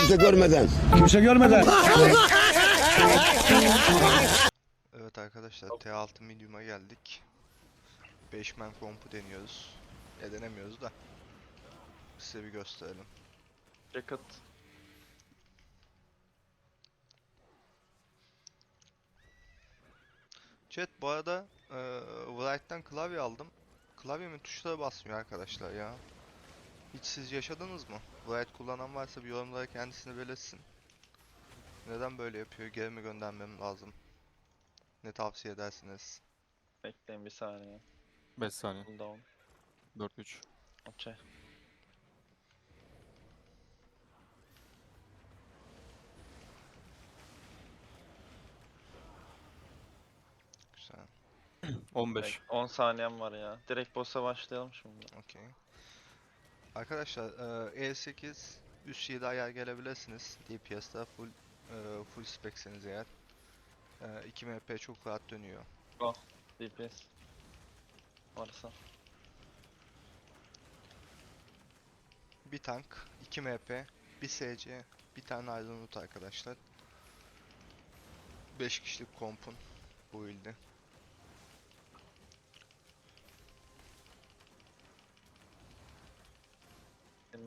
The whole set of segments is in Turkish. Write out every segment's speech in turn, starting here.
kimse görmeden. Kimse görmeden. Evet arkadaşlar T6 medium'a geldik. 5 man kompu deniyoruz. Ya denemiyoruz da. Size bir gösterelim. Jacket. Chat bu arada eee Wright'tan klavye aldım. Klavyemin tuşlara basmıyor arkadaşlar ya. Hiç siz yaşadınız mı? Wright kullanan varsa bir yorumlara kendisini belirtsin. Neden böyle yapıyor? Geri mi göndermem lazım? Ne tavsiye edersiniz? Bekleyin bir saniye. 5 saniye. Cooldown. 4-3. Okey. Güzel. 15. Bek- 10 saniyem var ya. Direkt boss'a başlayalım şimdi. Okey. Arkadaşlar eee, E8 üst 7 ayar gelebilirsiniz. DPS'da full eee, full specseniz eğer. Eee, 2 MP çok rahat dönüyor. DPS. Varsa. Bir tank, 2 MP, bir SC, bir tane Aydınut arkadaşlar. 5 kişilik kompun bu ilde.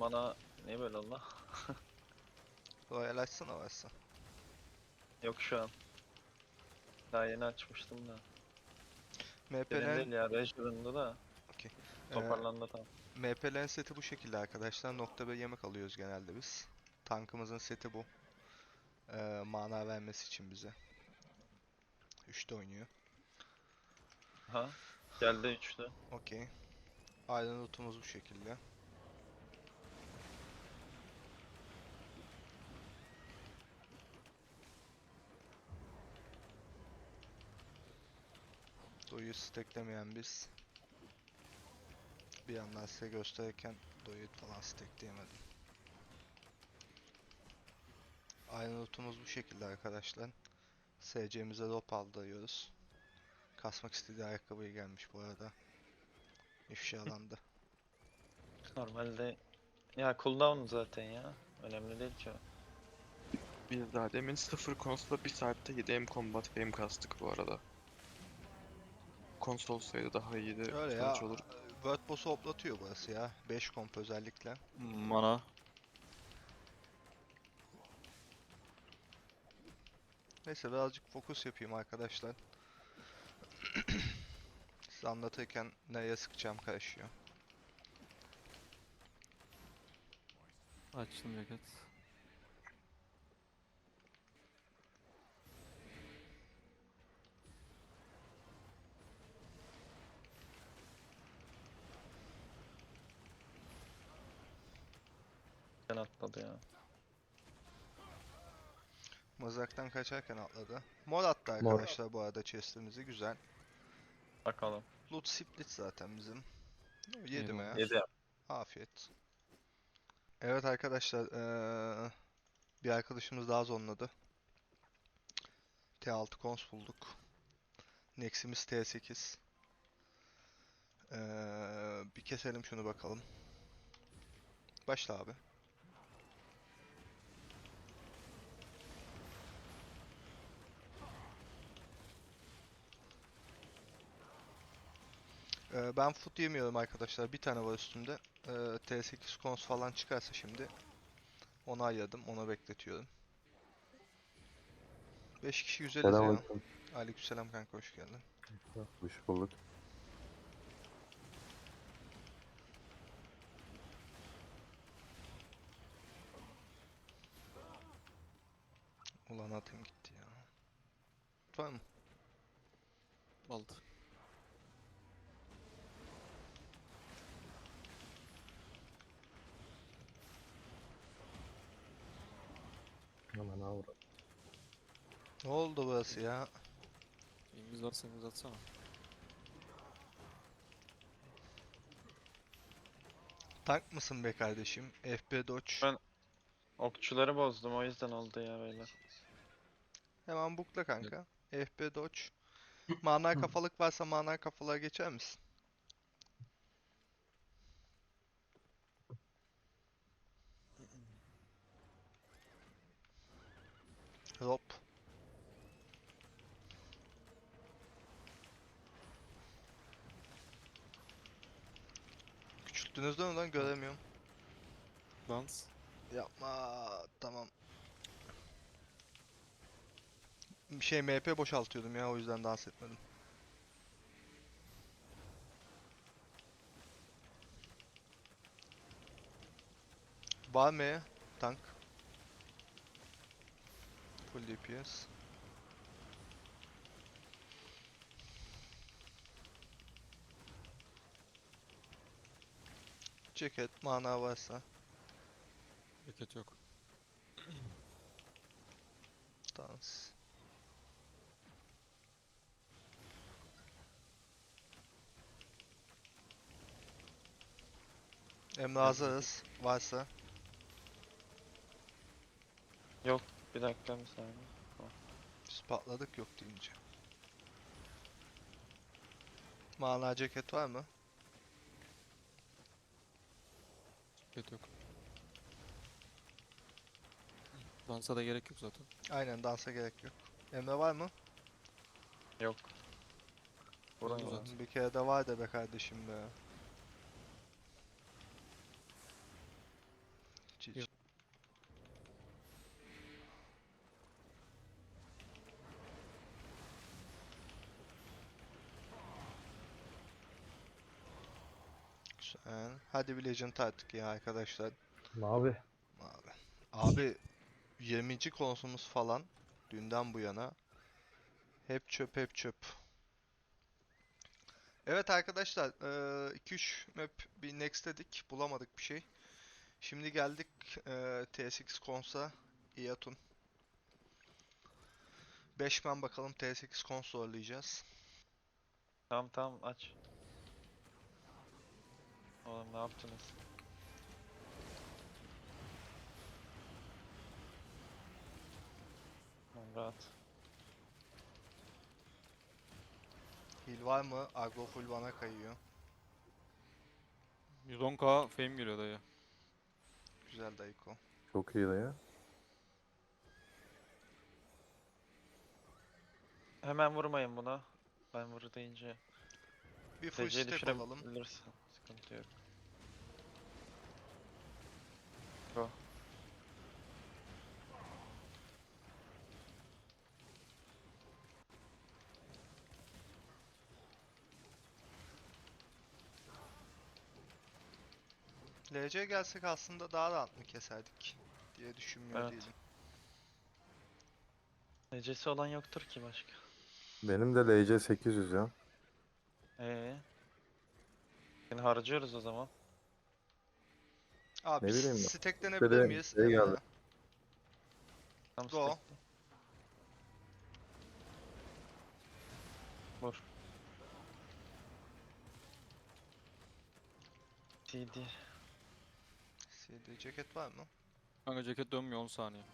Bana niye böyle oldu? Royal açsana varsa. Yok şu an. Daha yeni açmıştım da. Benim MP'len, değil ya. Rejuven'da da. Okey. Toparlandı tam. MP'len seti bu şekilde arkadaşlar. Nokta bir yemek alıyoruz genelde biz. Tankımızın seti bu. Eee, mana vermesi için bize. 3'te oynuyor. Ha. Geldi üçlü. Okey. Aydınlutumuz bu şekilde. Doyu steklemeyen biz. Bir yandan size gösterirken doyu falan stekleyemedim. Aydınlutumuz bu şekilde arkadaşlar. SC'mize drop aldırıyoruz. Kasmak istediği ayakkabıyı gelmiş bu arada. İfşalandı. Normalde ya cooldown zaten ya. Önemli değil ki o. Biz daha demin sıfır konsola bir saatte 7 M combat game kastık bu arada. Konsol sayıda daha iyiydi. Öyle ya. olur. Word boss'u hoplatıyor burası ya. 5 komp özellikle. Mana. Neyse birazcık fokus yapayım arkadaşlar. Size anlatırken nereye sıkacağım karışıyor. Açtım ceket. Atladı ya. Mızraktan kaçarken atladı. Mor attı Mor. arkadaşlar bu arada chest'imizi. Güzel. Bakalım. Loot split zaten bizim. Yedim ya. Eyvallah. 7 yap. Afiyet. Evet arkadaşlar, eee, bir arkadaşımız daha zonladı. T6 cons bulduk. Nex'imiz T8. Eee, bir keselim şunu bakalım. Başla abi. Eee, ben foot yemiyorum arkadaşlar. Bir tane var üstümde. Eee, T8 cons falan çıkarsa şimdi onu ayırdım. Ona bekletiyorum. 5 kişi güzeliz ya. Selamünaleyküm. Aleykümselam kanka hoş geldin. Hoş bulduk. Ulan atım gitti ya. Tamam. Aldı. Hemen avra. Ne oldu burası ya? İngiliz varsa İngiliz atsana. Tank mısın be kardeşim? FB Dodge. Ben- Okçuları bozdum o yüzden oldu ya beyler. Hemen bukla kanka. FB Dodge. Mana kafalık varsa mana kafalığa geçer misin? Küçülttünüz değil mi lan göremiyorum. Dans. Yapma. Tamam. Şey MP boşaltıyordum ya o yüzden dans etmedim. Var mı? Tank. Full DPS. Ceket, mana varsa. Hareket yok. Dans. Emre hazırız. Varsa. Bir dakika bir saniye. Biz patladık yok deyince. Mana ceket var mı? Hareket yok. Dansa da gerek yok zaten. Aynen dansa gerek yok. Emre var mı? Yok. Zaten. Bir kere de var de be kardeşim be. Cici. Yok. Güzel. Hadi bir Legend artık ya arkadaşlar. Abi? Abi. Abi 20. konusumuz falan dünden bu yana hep çöp hep çöp. Evet arkadaşlar 2-3 map bir next dedik bulamadık bir şey. Şimdi geldik eee, TSX Cons'a Iatun. 5 man bakalım TSX Cons zorlayacağız. Tamam tamam aç. Oğlum ne yaptınız? Tamam, rahat. Heal var mı? Agro full bana kayıyor. 110k fame geliyor dayı. Güzel Dayko. Çok iyi de ya. Hemen vurmayın buna. Ben vur deyince Bir full TC'yi step alalım. Sıkıntı yok. LC gelsek aslında daha rahat mı keserdik diye düşünmüyor Evet. değilim. Necesi olan yoktur ki başka. Benim de LC 800 ya. Ee. Seni harcıyoruz o zaman. Abi Ne bileyim ben. stacklenebilir miyiz? şey geldi. Tam Go. stack'te. Vur. CD. CD ceket var mı? Kanka ceket dönmüyor 10 saniye.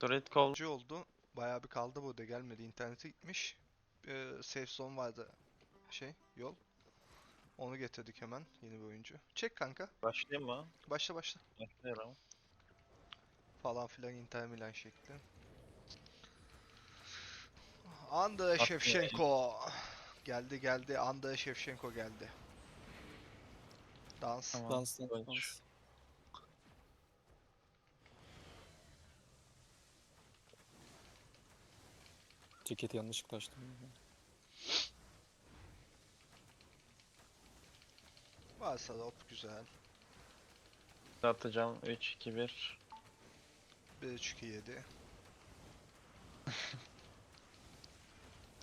Dorate call. Oldu. Bayağı bir kaldı burada gelmedi. İnternete gitmiş. Ee, safe zone vardı. Şey, yol. Onu getirdik hemen. Yeni bir oyuncu. Çek kanka. Başlayayım mı? Başla başla. Başlıyorum. Falan filan Inter Milan şekli. Andrei Atmıyor Shevchenko. Geldi geldi. Andrei Shevchenko geldi. Dans. Tamam. Dans dans dans. Ceketi yanlışlıkla açtım. Varsa da hop güzel. Atacağım 3 2 1. 1 3 2 7.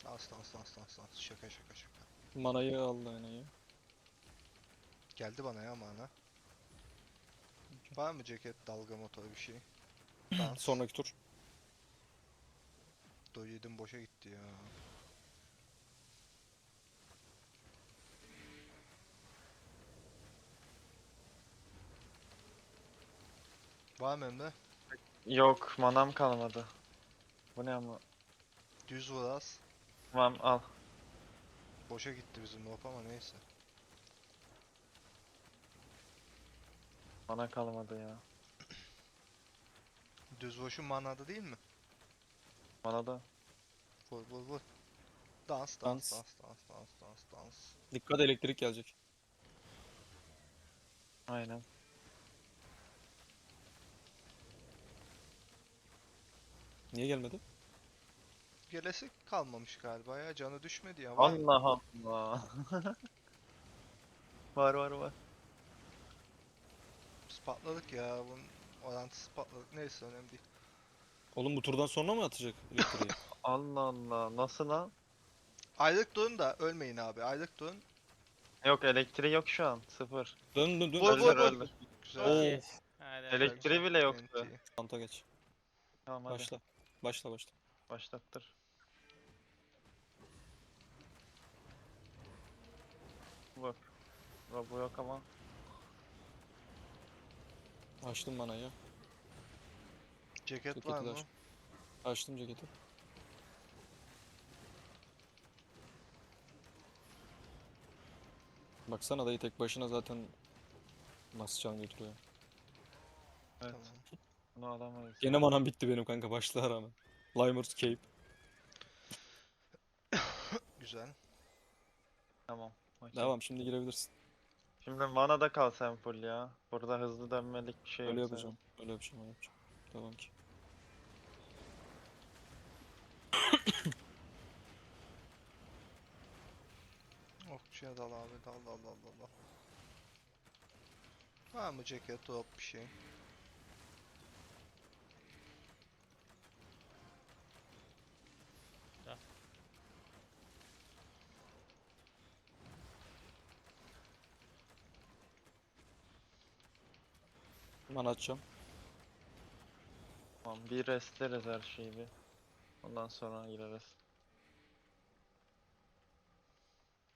Dans dans dans dans dans. Şaka şaka şaka. Manayı aldı aynayı. Geldi bana ya mana. Var mı ceket, dalga motoru bir şey? Dans. Sonraki tur. Do yedim boşa gitti ya. Var mı Emre? Yok manam kalmadı. Bu ne ama? Düz vur az. Tamam al. Boşa gitti bizim hop ama neyse. Mana kalmadı ya. Düz vuruşun manada değil mi? Bana da. Vur vur vur. Dans dans Dans. dans dans dans dans dans. Dikkat elektrik gelecek. Aynen. Niye gelmedi? Gelesi kalmamış galiba ya. Canı düşmedi ya. Var. Allah Allah. var var var. Biz patladık ya. Bunun orantısı patladık. Neyse önemli değil. Oğlum bu turdan sonra mı atacak elektriği? Allah Allah. Nasıl lan? Aylık durun da ölmeyin abi. Aylık durun. Yok elektriği yok şu an. Sıfır. dön dön dön. Vur, Öldür vur, vur. öldür. Güzel. Hadi Elektriği bile yoktu. NT. Kanta geç. Tamam hadi. Başla. Başla başla. Başlattır. Bak. Robo yok ama. Açtım bana ya. Ceket Ceketi var de mı? açtım. Açtım ceketi. Baksana dayı tek başına zaten nasıl can götürüyor. Evet. Tamam. Bunu alamayız. Gene manam bitti benim kanka başlığa rağmen. Limers Cape. Güzel. Tamam. okey. Devam şimdi girebilirsin. Şimdi mana da kal sen full ya. Burada hızlı dönmelik bir şey Öyle yok yapacağım. Öyle yapacağım. Öyle yapacağım. Devam ki. Okçuya dal abi. Dal dal dal dal dal. Var mı ceket drop bir şey? Mana atacağım. Tamam bir restleriz her şeyi bir. Ondan sonra gireriz.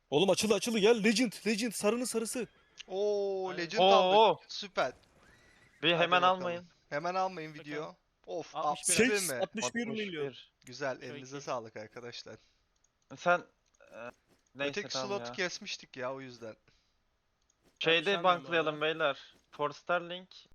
Oğlum açılı açılı gel. Legend. Legend. Sarının sarısı. Oo. Legend Oo, aldık. oo. Süper. Bir Hadi hemen bakalım. almayın. Hemen almayın video. Of 61. 61 Seç, mi? 61 milyon. 61. Güzel elinize iyi. sağlık arkadaşlar. Sen e, neyse Öteki tamam slotu ya. kesmiştik ya o yüzden. Şeyde de banklayalım beyler. For Starlink